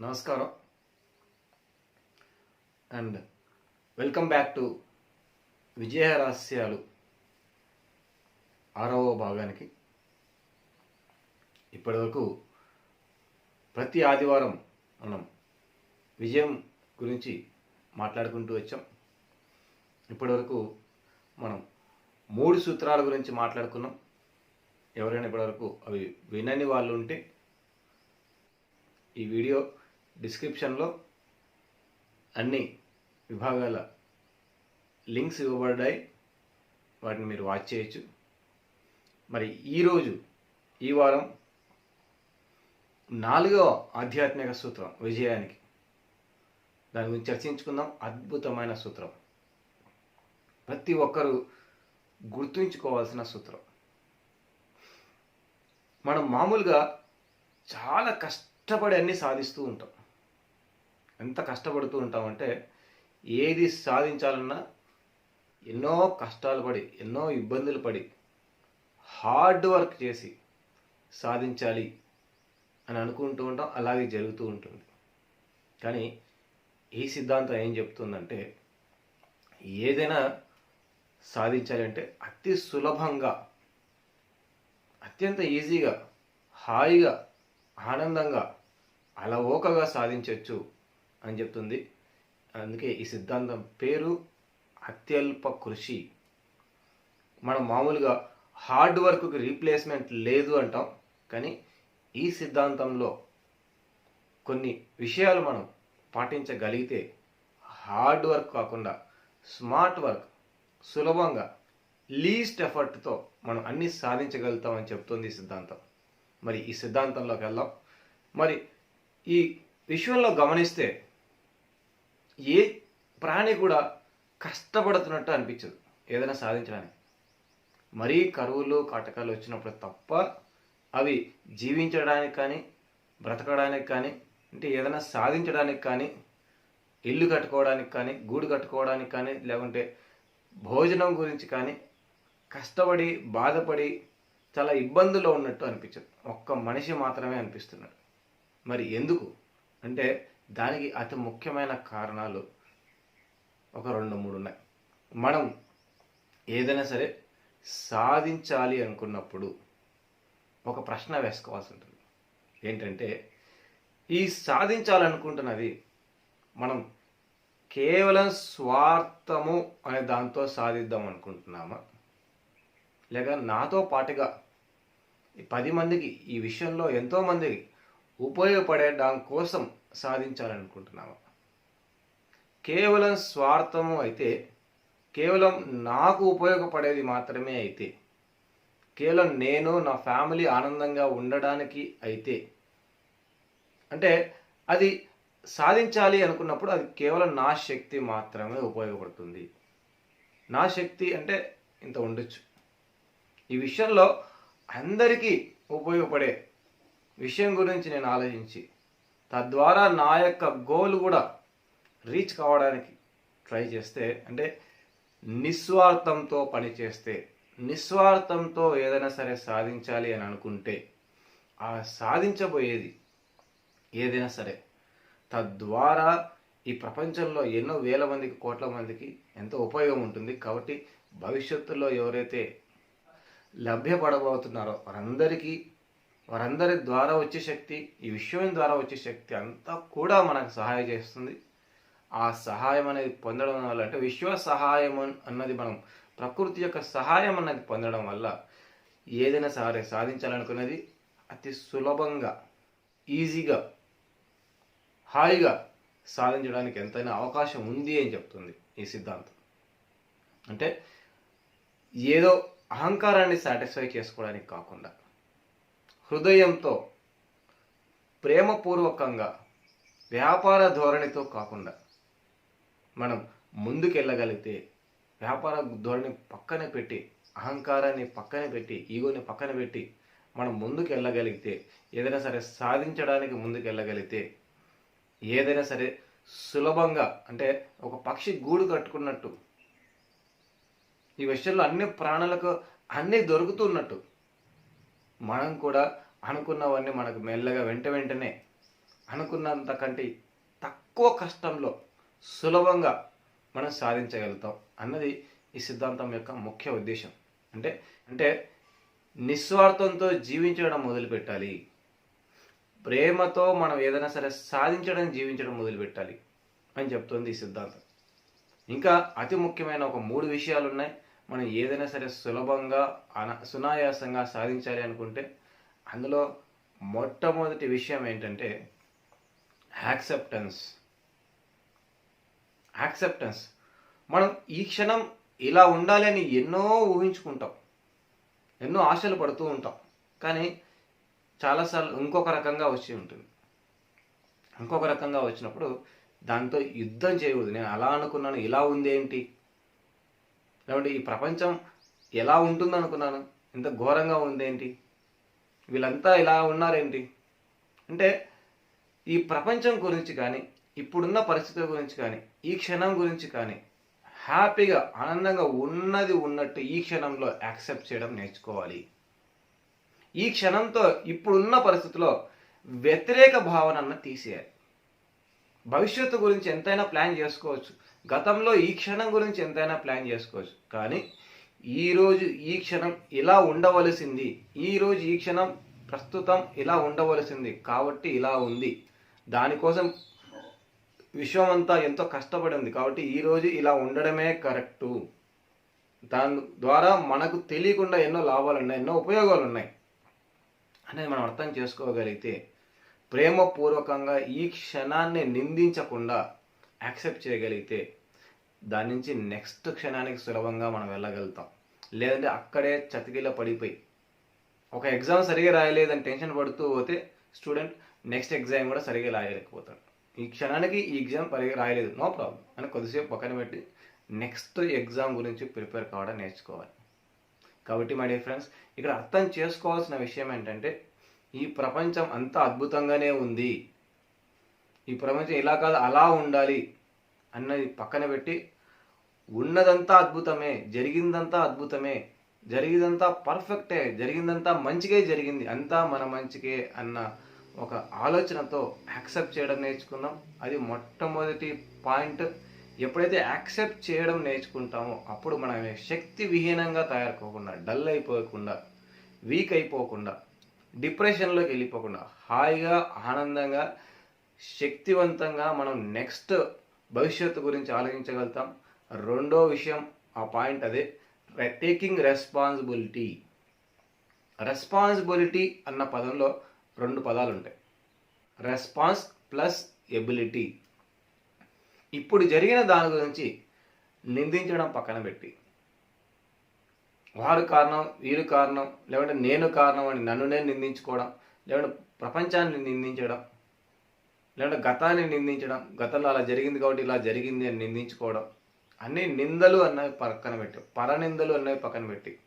నమస్కారం. And welcome back to విజయ రహస్యాలు ఆరవ భాగానికి. ఇప్పటివరకు ప్రతి ఆదివారం మనం విజయం గురించి మాట్లాడుకుంటూ వచ్చాం. ఇప్పటివరకు మనం మూడు సూత్రాల గురించి మాట్లాడుకున్నాం. ఎవరైనా ఇప్పటివరకు అవి వినని వాళ్ళు ఉంటే ఈ వీడియో డిస్క్రిప్షన్లో అన్ని విభాగాల లింక్స్ ఇవ్వబడ్డాయి. వాటిని మీరు వాచ్ చేయొచ్చు. మరి ఈరోజు ఈ వారం నాలుగవ ఆధ్యాత్మిక సూత్రం విజయానికి. దాని గురించి చర్చించుకుందాం. అద్భుతమైన సూత్రం. ప్రతి ఒక్కరూ గుర్తుంచుకోవాల్సిన సూత్రం. మనం మామూలుగా చాలా కష్టపడి అన్నీ సాధిస్తూ ఉంటాం. ఎంత కష్టపడుతూ ఉంటామంటే ఏది సాధించాలన్నా ఎన్నో కష్టాలు పడి ఎన్నో ఇబ్బందులు పడి హార్డ్ వర్క్ చేసి సాధించాలి అని అనుకుంటూ ఉంటాం అలాగే జరుగుతూ ఉంటుంది. కానీ ఈ సిద్ధాంతం ఏం చెప్తుందంటే ఏదైనా సాధించాలంటే అతి సులభంగా అత్యంత ఈజీగా హాయిగా ఆనందంగా అలవోకగా సాధించవచ్చు అని చెప్తుంది. అందుకే ఈ సిద్ధాంతం పేరు అత్యల్ప కృషి. మనం మామూలుగా హార్డ్ వర్క్కి రీప్లేస్మెంట్ లేదు అంటాం కానీ ఈ సిద్ధాంతంలో కొన్ని విషయాలు మనం పాటించగలిగితే హార్డ్ వర్క్ కాకుండా స్మార్ట్ వర్క్ సులభంగా లీస్ట్ ఎఫర్ట్తో మనం అన్నీ సాధించగలుగుతామని చెప్తుంది ఈ సిద్ధాంతం. మరి ఈ సిద్ధాంతంలోకి వెళ్దాం. మరి ఈ విషయంలో గమనిస్తే ఏ ప్రాణి కూడా కష్టపడుతున్నట్టు అనిపించదు ఏదైనా సాధించడానికి. మరీ కరువులు కాటకాలు వచ్చినప్పుడు తప్ప అవి జీవించడానికి కానీ బ్రతకడానికి కానీ అంటే ఏదైనా సాధించడానికి కానీ ఇల్లు కట్టుకోవడానికి కానీ గూడు కట్టుకోవడానికి కానీ లేకుంటే భోజనం గురించి కానీ కష్టపడి బాధపడి చాలా ఇబ్బందుల్లో ఉన్నట్టు అనిపించదు. ఒక్క మనిషి మాత్రమే అనిపిస్తున్నాడు. మరి ఎందుకు? అంటే దానికి అతి ముఖ్యమైన కారణాలు ఒక రెండు మూడు ఉన్నాయి. మనం ఏదైనా సరే సాధించాలి అనుకున్నప్పుడు ఒక ప్రశ్న వేసుకోవాల్సి ఉంటుంది. ఏంటంటే ఈ సాధించాలనుకుంటున్నది మనం కేవలం స్వార్థము అనే దాంతో సాధిద్దాం అనుకుంటున్నామా? లేక నాతో పాటుగా పది మందికి ఈ విషయంలో ఎంతోమంది ఉపయోగపడే దాని కోసం సాధించాలనుకుంటున్నామా కేవలం స్వార్థము అయితే కేవలం నాకు ఉపయోగపడేది మాత్రమే అయితే కేవలం నేను నా ఫ్యామిలీ ఆనందంగా ఉండడానికి అయితే అంటే అది సాధించాలి అనుకున్నప్పుడు అది కేవలం నా శక్తి మాత్రమే ఉపయోగపడుతుంది. నా శక్తి అంటే ఇంత ఉండొచ్చు. ఈ విషయంలో అందరికీ ఉపయోగపడే విషయం గురించి నేను ఆలోచించి తద్వారా నా యొక్క గోల్ కూడా రీచ్ కావడానికి ట్రై చేస్తే అంటే నిస్వార్థంతో పనిచేస్తే నిస్వార్థంతో ఏదైనా సరే సాధించాలి అని అనుకుంటే ఆ సాధించబోయేది ఏదైనా సరే తద్వారా ఈ ప్రపంచంలో ఎన్నో వేల మందికి కోట్ల మందికి ఎంతో ఉపయోగం ఉంటుంది. కాబట్టి భవిష్యత్తులో ఎవరైతే లభ్యపడబోతున్నారో వారందరికీ వారందరి ద్వారా వచ్చే శక్తి ఈ విశ్వం ద్వారా వచ్చే శక్తి అంతా కూడా మనకు సహాయం చేస్తుంది. ఆ సహాయం అనేది పొందడం వల్ల అంటే విశ్వ సహాయం అన్నది మనం ప్రకృతి యొక్క సహాయం అన్నది పొందడం వల్ల ఏదైనా సరే సాధించాలనుకున్నది అతి సులభంగా ఈజీగా హాయిగా సాధించడానికి ఎంతైనా అవకాశం ఉంది అని చెప్తుంది ఈ సిద్ధాంతం. అంటే ఏదో అహంకారాన్ని సాటిస్ఫై చేసుకోవడానికి కాకుండా హృదయంతో ప్రేమపూర్వకంగా వ్యాపార ధోరణితో కాకుండా మనం ముందుకెళ్ళగలిగితే వ్యాపార ధోరణి పక్కన పెట్టి అహంకారాన్ని పక్కన పెట్టి ఈగోని పక్కన పెట్టి మనం ముందుకు వెళ్ళగలిగితే ఏదైనా సరే సాధించడానికి ముందుకు వెళ్ళగలిగితే ఏదైనా సరే సులభంగా అంటే ఒక పక్షి గూడు కట్టుకున్నట్టు ఈ విషయంలో అన్ని ప్రాణులకు అన్నీ దొరుకుతున్నట్టు మనం కూడా అనుకున్నవన్నీ మనకు మెల్లగా వెంట వెంటనే అనుకున్నంత కంటే తక్కువ కష్టంలో సులభంగా మనం సాధించగలుగుతాం అన్నది ఈ సిద్ధాంతం యొక్క ముఖ్య ఉద్దేశం. అంటే అంటే నిస్వార్థంతో జీవించడం మొదలుపెట్టాలి. ప్రేమతో మనం ఏదైనా సరే సాధించడం జీవించడం మొదలుపెట్టాలి అని చెప్తుంది ఈ సిద్ధాంతం. ఇంకా అతి ముఖ్యమైన ఒక మూడు విషయాలు ఉన్నాయి మనం ఏదైనా సరే సులభంగా అన సునాయాసంగా సాధించాలి అనుకుంటే అందులో మొట్టమొదటి విషయం ఏంటంటే యాక్సెప్టెన్స్. యాక్సెప్టెన్స్. మనం ఈ క్షణం ఇలా ఉండాలి అని ఎన్నో ఊహించుకుంటాం. ఎన్నో ఆశలు పడుతూ ఉంటాం. కానీ చాలాసార్లు ఇంకొక రకంగా వచ్చి ఉంటుంది. ఇంకొక రకంగా వచ్చినప్పుడు దాంతో యుద్ధం చేయకూడదు నేను అలా అనుకున్నాను ఇలా ఉంది ఏంటి? లేకుంటే ఈ ప్రపంచం ఎలా ఉంటుందనుకున్నాను? ఇంత ఘోరంగా ఉందేంటి? వీళ్ళంతా ఇలా ఉన్నారేంటి? అంటే ఈ ప్రపంచం గురించి కానీ ఇప్పుడున్న పరిస్థితుల గురించి కానీ ఈ క్షణం గురించి కానీ హ్యాపీగా ఆనందంగా ఉన్నది ఉన్నట్టు ఈ క్షణంలో యాక్సెప్ట్ చేయడం నేర్చుకోవాలి. ఈ క్షణంతో ఇప్పుడున్న పరిస్థితిలో వ్యతిరేక భావనను తీసేయాలి. భవిష్యత్తు గురించి ఎంతైనా ప్లాన్ చేసుకోవచ్చు. గతంలో ఈ క్షణం గురించి ఎంతైనా ప్లాన్ చేసుకోవచ్చు. కానీ ఈరోజు ఈ క్షణం ఇలా ఉండవలసింది. ఈరోజు ఈ క్షణం ప్రస్తుతం ఇలా ఉండవలసింది. కాబట్టి ఇలా ఉంది. దానికోసం విశ్వం అంతా ఎంతో కష్టపడి ఉంది. కాబట్టి ఈరోజు ఇలా ఉండడమే కరెక్టు. దాని ద్వారా మనకు తెలియకుండా ఎన్నో లాభాలు ఉన్నాయి ఎన్నో ఉపయోగాలు ఉన్నాయి అనేది మనం అర్థం చేసుకోగలిగితే ప్రేమపూర్వకంగా ఈ క్షణాన్ని నిందించకుండా యాక్సెప్ట్ చేయగలిగితే దాని నుంచి నెక్స్ట్ క్షణానికి సులభంగా మనం వెళ్ళగలుగుతాం. లేదంటే అక్కడే చతికిల పడిపోయి. ఒక ఎగ్జామ్ సరిగా రాయలేదని టెన్షన్ పడుతూ పోతే స్టూడెంట్ నెక్స్ట్ ఎగ్జామ్ కూడా సరిగా రాయలేకపోతాడు. ఈ క్షణానికి ఈ ఎగ్జామ్ సరిగా రాయలేదు. నో ప్రాబ్లం అని కొద్దిసేపు పక్కన పెట్టి నెక్స్ట్ ఎగ్జామ్ గురించి ప్రిపేర్ కావడం నేర్చుకోవాలి. కాబట్టి మై డియర్ ఫ్రెండ్స్ ఇక్కడ అర్థం చేసుకోవాల్సిన విషయం ఏంటంటే ఈ ప్రపంచం అంతా అద్భుతంగానే ఉంది. ఈ ప్రపంచం ఇలా కాదు అలా ఉండాలి. అన్నది పక్కన పెట్టి ఉన్నదంతా అద్భుతమే జరిగిందంతా అద్భుతమే జరిగిందంతా పర్ఫెక్టే జరిగిందంతా మంచిగే జరిగింది అంతా మన మంచికే అన్న ఒక ఆలోచనతో యాక్సెప్ట్ చేయడం నేర్చుకుందాం అది మొట్టమొదటి పాయింట్. ఎప్పుడైతే యాక్సెప్ట్ చేయడం నేర్చుకుంటామో అప్పుడు మనం శక్తి విహీనంగా తయారుకోకుండా డల్ అయిపోకుండా వీక్ అయిపోకుండా డిప్రెషన్లోకి వెళ్ళిపోకుండా హాయిగా ఆనందంగా శక్తివంతంగా మనం నెక్స్ట్ భవిష్యత్తు గురించి ఆలోచించగలుగుతాం. రెండో విషయం ఆ పాయింట్ అదే. టేకింగ్ రెస్పాన్సిబిలిటీ రెస్పాన్సిబిలిటీ అన్న పదంలో రెండు పదాలు ఉంటాయి రెస్పాన్స్ ప్లస్ ఎబిలిటీ ఇప్పుడు జరిగిన దాని గురించి నిందించడం పక్కన పెట్టి. వారు కారణం వీరు కారణం లేకుంటే నేను కారణం అని నన్ను నేను నిందించుకోవడం లేకుంటే ప్రపంచాన్ని నిందించడం. లేదంటే గతాన్ని నిందించడం గతంలో అలా జరిగింది కాబట్టి ఇలా జరిగింది అని నిందించుకోవడం అన్ని నిందలు అన్నవి పక్కన పెట్టి పరనిందలు అన్నవి పక్కన పెట్టి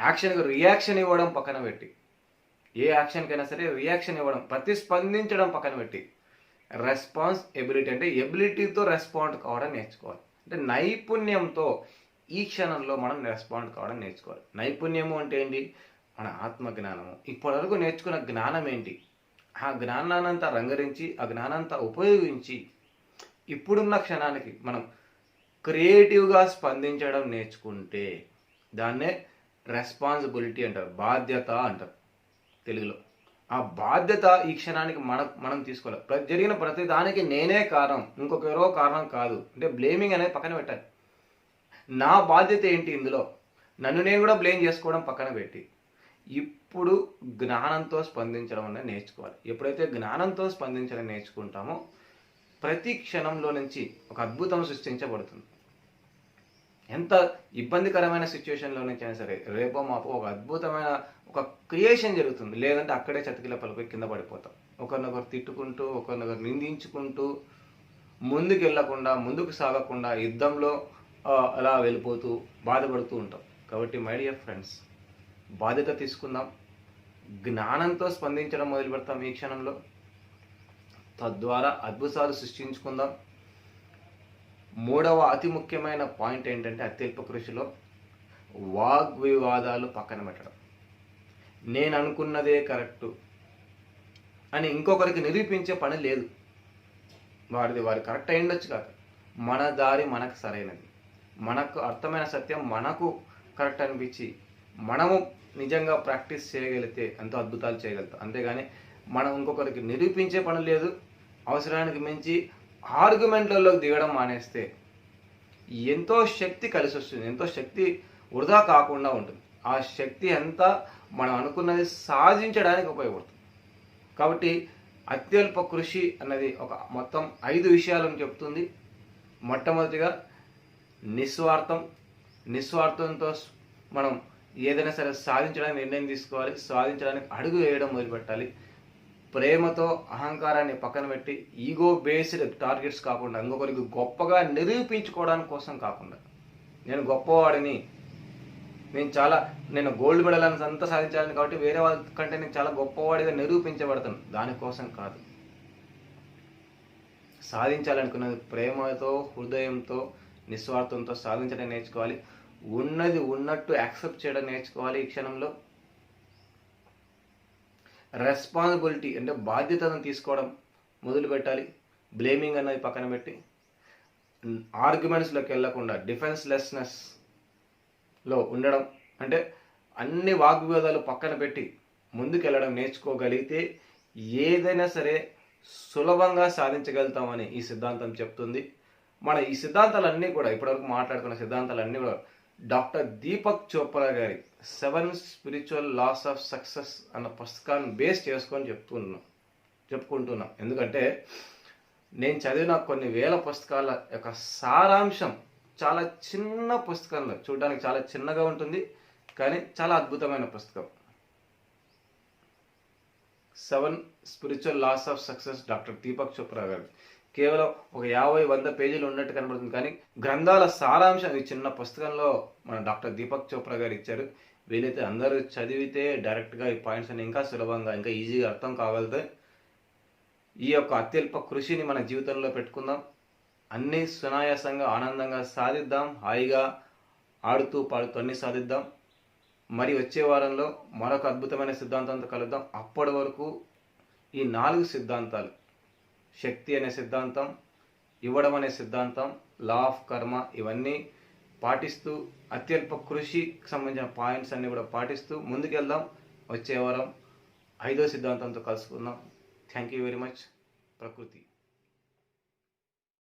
యాక్షన్కి రియాక్షన్ ఇవ్వడం పక్కన పెట్టి ఏ యాక్షన్కైనా సరే రియాక్షన్ ఇవ్వడం ప్రతిస్పందించడం పక్కన పెట్టి రెస్పాన్స్ ఎబిలిటీ అంటే ఎబిలిటీతో రెస్పాండ్ కావడం నేర్చుకోవాలి. అంటే నైపుణ్యంతో ఈ క్షణంలో మనం రెస్పాండ్ కావడం నేర్చుకోవాలి. నైపుణ్యము అంటే ఏంటి? మన ఆత్మ జ్ఞానము ఇప్పటివరకు నేర్చుకున్న జ్ఞానం ఏంటి? ఆ జ్ఞానాన్నంతా రంగరించి ఆ జ్ఞానంతా ఉపయోగించి ఇప్పుడున్న క్షణానికి మనం క్రియేటివ్గా స్పందించడం నేర్చుకుంటే దాన్నే రెస్పాన్సిబిలిటీ అంటారు బాధ్యత అంటారు తెలుగులో. ఆ బాధ్యత ఈ క్షణానికి మనం మనం తీసుకోవాలి. ప్రతి జరిగిన ప్రతి దానికి నేనే కారణం ఇంకొక ఎవరో కారణం కాదు. అంటే బ్లేమింగ్ అనేది పక్కన పెట్టాలి. నా బాధ్యత ఏంటి ఇందులో? నన్ను నేను కూడా బ్లేమ్ చేసుకోవడం పక్కన పెట్టి. ఎప్పుడు జ్ఞానంతో స్పందించడం అనేది నేర్చుకోవాలి. ఎప్పుడైతే జ్ఞానంతో స్పందించడం నేర్చుకుంటామో ప్రతి క్షణంలో నుంచి ఒక అద్భుతం సృష్టించబడుతుంది. ఎంత ఇబ్బందికరమైన సిచ్యువేషన్లో నుంచి అయినా సరే రేపో మాపో ఒక అద్భుతమైన ఒక క్రియేషన్ జరుగుతుంది. లేదంటే అక్కడే చతికిల పలిపోయి కింద పడిపోతాం. ఒకరినొకరు తిట్టుకుంటూ ఒకరినొకరు నిందించుకుంటూ ముందుకు వెళ్ళకుండా ముందుకు సాగకుండా యుద్ధంలో అలా వెళ్ళిపోతూ బాధపడుతూ ఉంటాం. కాబట్టి మై డియర్ ఫ్రెండ్స్ బాధ్యత తీసుకుందాం. జ్ఞానంతో స్పందించడం మొదలు పెడతాం ఈ క్షణంలో. తద్వారా అద్భుతాలు సృష్టించుకుందాం. మూడవ అతి ముఖ్యమైన పాయింట్ ఏంటంటే అత్యల్ప కృషిలో వాగ్వివాదాలు పక్కన పెట్టడం. నేను అనుకున్నదే కరెక్టు అని ఇంకొకరికి నిరూపించే పని లేదు. వారిది వారు కరెక్ట్ అయ్యుండొచ్చు కాదు. మన దారి మనకు సరైనది. మనకు అర్థమైన సత్యం మనకు కరెక్ట్ అనిపించి మనము నిజంగా ప్రాక్టీస్ చేయగలిగితే ఎంతో అద్భుతాలు చేయగలుగుతాం. అంతేగాని మనం ఇంకొకరికి నిరూపించే పని లేదు. అవసరానికి మించి ఆర్గ్యుమెంట్లలోకి దిగడం మానేస్తే ఎంతో శక్తి కలిసి వస్తుంది. ఎంతో శక్తి వృధా కాకుండా ఉంటుంది. ఆ శక్తి అంతా మనం అనుకున్నది సాధించడానికి ఉపయోగపడుతుంది. కాబట్టి అత్యల్ప కృషి అన్నది ఒక మొత్తం ఐదు విషయాలను చెప్తుంది. మొట్టమొదటిగా నిస్వార్థం. నిస్వార్థంతో మనం ఏదైనా సరే సాధించడానికి నిర్ణయం తీసుకోవాలి సాధించడానికి అడుగు వేయడం మొదలుపెట్టాలి. ప్రేమతో అహంకారాన్ని పక్కన పెట్టి ఈగో బేస్డ్ టార్గెట్స్ కాకుండా ఇంకొకరికి గొప్పగా నిరూపించుకోవడానికి కోసం కాకుండా. నేను గొప్పవాడిని. నేను చాలా నేను గోల్డ్ మెడల్ అని అంతా సాధించాలని కాబట్టి వేరే వాళ్ళ కంటే నేను చాలా గొప్పవాడిగా నిరూపించబడతాను. దానికోసం కాదు. సాధించాలనుకున్నది ప్రేమతో హృదయంతో నిస్వార్థంతో సాధించడం నేర్చుకోవాలి. ఉన్నది ఉన్నట్టు యాక్సెప్ట్ చేయడం నేర్చుకోవాలి ఈ క్షణంలో. రెస్పాన్సిబిలిటీ అంటే బాధ్యతను తీసుకోవడం మొదలు పెట్టాలి. బ్లేమింగ్ అన్నది పక్కన పెట్టి. ఆర్గ్యుమెంట్స్లోకి వెళ్ళకుండా డిఫెన్స్లెస్నెస్లో ఉండడం అంటే అన్ని వాగ్వివాదాలు పక్కన పెట్టి ముందుకెళ్ళడం నేర్చుకోగలిగితే ఏదైనా సరే సులభంగా సాధించగలుగుతామని ఈ సిద్ధాంతం చెప్తుంది. మన ఈ సిద్ధాంతాలన్నీ కూడా ఇప్పటివరకు మాట్లాడుకున్న సిద్ధాంతాలన్నీ కూడా డాక్టర్ దీపక్ చోప్రా గారి seven spiritual laws of success అన్న పుస్తకాన్ని బేస్ చేసుకొని చెప్తున్నాం చెప్పుకుంటున్నాం. ఎందుకంటే నేను చదివిన కొన్ని వేల పుస్తకాల యొక్క సారాంశం చాలా చిన్న పుస్తకంలో చూడడానికి చాలా చిన్నగా ఉంటుంది కానీ చాలా అద్భుతమైన పుస్తకం. Seven spiritual laws of success doctor Deepak Chopra గారు. కేవలం ఒక యాభై వంద పేజీలు ఉన్నట్టు కనబడుతుంది. కానీ గ్రంథాల సారాంశం ఈ చిన్న పుస్తకంలో మన డాక్టర్ దీపక్ చోప్రా గారు ఇచ్చారు. వీలైతే అందరూ చదివితే డైరెక్ట్గా ఈ పాయింట్స్ అని ఇంకా సులభంగా ఇంకా ఈజీగా అర్థం కాగలుగుతాయి ఈ యొక్క అత్యల్ప కృషిని మన జీవితంలో పెట్టుకుందాం. అన్నీ సునాయాసంగా ఆనందంగా సాధిద్దాం. హాయిగా ఆడుతూ పాడుతూ అన్నీ సాధిద్దాం. మరి వచ్చే వారంలో మరొక అద్భుతమైన సిద్ధాంతంతో కలుద్దాం. అప్పటి వరకు ఈ నాలుగు సిద్ధాంతాలు శక్తి అనే సిద్ధాంతం ఇవ్వడం అనే సిద్ధాంతం లా ఆఫ్ కర్మ ఇవన్నీ పాటిస్తూ అత్యల్ప కృషికి సంబంధించిన పాయింట్స్ అన్నీ కూడా పాటిస్తూ ముందుకెళ్దాం. వచ్చే వారం ఐదో సిద్ధాంతంతో కలుసుకుందాం. థ్యాంక్ యూ వెరీ మచ్ ప్రకృతి.